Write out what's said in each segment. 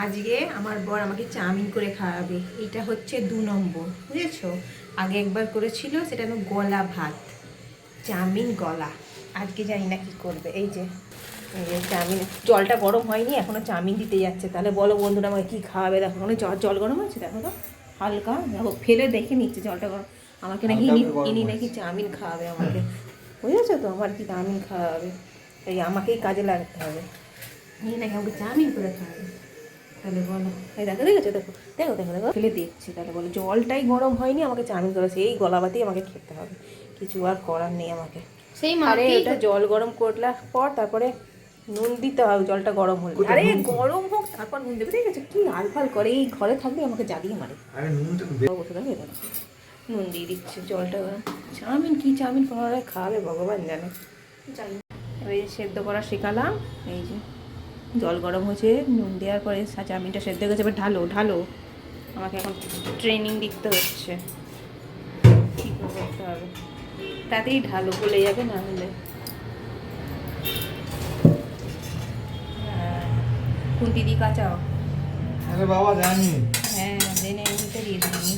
আজকে আমার বর আমাকে চাউমিন করে খাওয়াবে। এটা হচ্ছে দু নম্বর বুঝেছ? আগে একবার করেছিল সেটা হলো গলা ভাত। চাউমিন গলা। আজকে জানি না কি করবে। এই যে চাউমিন জলটা গরম হয়নি এখনও চাউমিন দিতে যাচ্ছে। তাহলে বলো বন্ধুরা আমাকে কী খাওয়াবে? দেখো কোনো জল জল গরম হয়েছে দেখো তো হালকা। দেখো ফেলে দেখে নিচ্ছে জলটা গরম। আমাকে নাকি ইনি ইনি নাকি চাউমিন খাওয়াবে আমাকে। বুঝেছ তো? আমার কি চাউমিন খাওয়াবে? এই আমাকেই কাজে লাগতে হবে। ইনি নাকি আমাকে চাউমিন করে খাওয়াবে। তাহলে বলো। এই দেখো দেখেছ? দেখো দেখো দেখো দেখো। ফেলে দিচ্ছি তাহলে বলো। জলটাই গরম হয়নি আমাকে চাউমিন করে। সেই গলাবাতেই আমাকে খেতে হবে। কিছু আর করার নেই আমাকে। সেই আরে মাকে ওটা জল গরম করলার পর তারপরে নুন দিতে হবে জলটা গরম হলে। আরে গরম হোক তারপর নুন দেবে। ঠিক আছে কি আলফাল করে? এই ঘরে থাকলে আমাকে জ্বালিয়ে মারে। আরে নুনটা বসে থাকে নুন দিয়ে দিচ্ছে জলটা গরম। চাউমিন কি চাউমিন? পরে খাওয়াবে ভগবান জানে। জানি। এবার সেদ্ধ করা শেখালাম। এই যে জল গরম হয়েছে নুন দেওয়ার পরে চাউমিনটা সেদ্ধ গেছে এবার ঢালো ঢালো। আমাকে এখন ট্রেনিং দিতে হচ্ছে। কী করে করতে হবে। তাতেই ঢালো বলে যাবে না হলে। হ্যাঁ, খুন্তি দিয়ে কাঁচাও আরে বাবা জানি। হ্যাঁ জেনে নিতে দিয়ে দিবি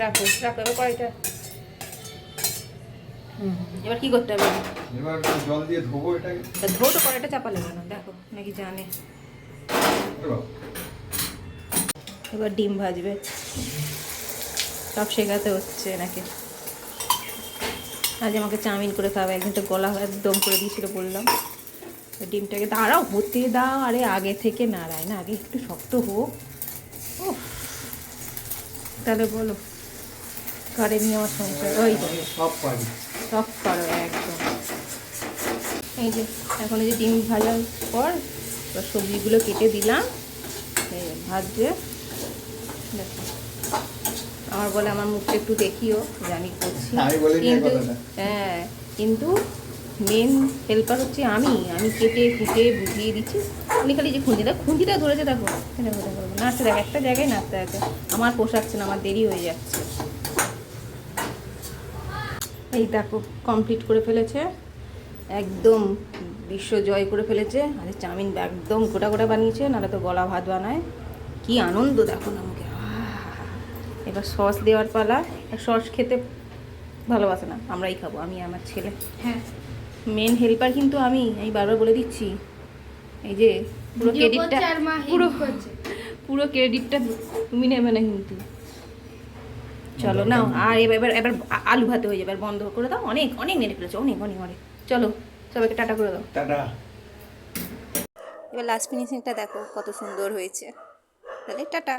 রাখো রাখো এবার কয়টা? এবার কি করতে হবে? এবার জল দিয়ে ধোবো এটাকে। তা ধরো তো কড়াইটা চাপালে কেন দেখো নাকি জানে। এবার ডিম ভাজবে। সব শেখাতে হচ্ছে নাকি আজ আমাকে চাউমিন করে খাবে একদিন তো গলা একদম করে দিয়েছিল বললাম। ডিমটাকে দাঁড়াও হতে দাও। আরে আগে থেকে নাড়ায় না আগে একটু শক্ত হোক। ও তাহলে বলো কারে নিয়ে আমার সংসার ওই সব পারি। সব করো একদম। এই যে এখন এই যে ডিম ভাজার পর সবজিগুলো কেটে দিলাম। ভাজছে দেখো আমার বলে আমার মুখটা একটু দেখিও যে আমি করছি। কিন্তু হ্যাঁ কিন্তু মেন হেল্পার হচ্ছে আমি। আমি কেটে কুটে বুঝিয়ে দিচ্ছি। উনি খালি যে খুঁজিটা খুঁজিটা ধরেছে দেখো। দেখো দেখো নাচতে দেখো একটা জায়গায় নাচতে আছে আমার পোষাচ্ছে না আমার দেরি হয়ে যাচ্ছে। এই দেখো কমপ্লিট করে ফেলেছে। একদম বিশ্ব জয় করে ফেলেছে। আর চাউমিন একদম গোটা গোটা বানিয়েছে নাহলে তো গলা ভাত বানায়। কি আনন্দ দেখো না আমাকে এবার সস দেওয়ার পালা। আর সস খেতে ভালোবাসে না আমরাই খাব আমি আমার ছেলে। হ্যাঁ। মেন হেল্পার কিন্তু আমি আমি বারবার বলে দিচ্ছি। এই যে পুরো ক্রেডিটটা পুরো পুরো ক্রেডিটটা তুমি নেবে না কিন্তু। চলো নাও আর এবার এবার এবার আলু ভাতে হয়ে যাবে এবার বন্ধ করে দাও অনেক অনেক নেড়ে ফেলেছো অনেক অনেক অনেক। চলো সবাইকে টাটা করে দাও। টাটা। এবার লাস্ট ফিনিশিংটা দেখো কত সুন্দর হয়েছে। তাহলে টাটা।